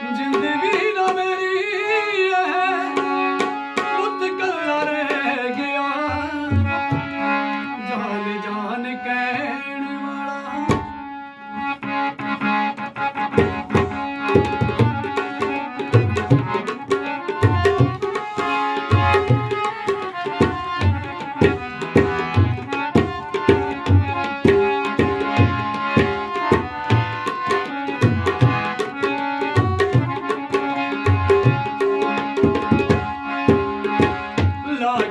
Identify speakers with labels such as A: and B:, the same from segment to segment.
A: Cinde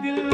A: दिल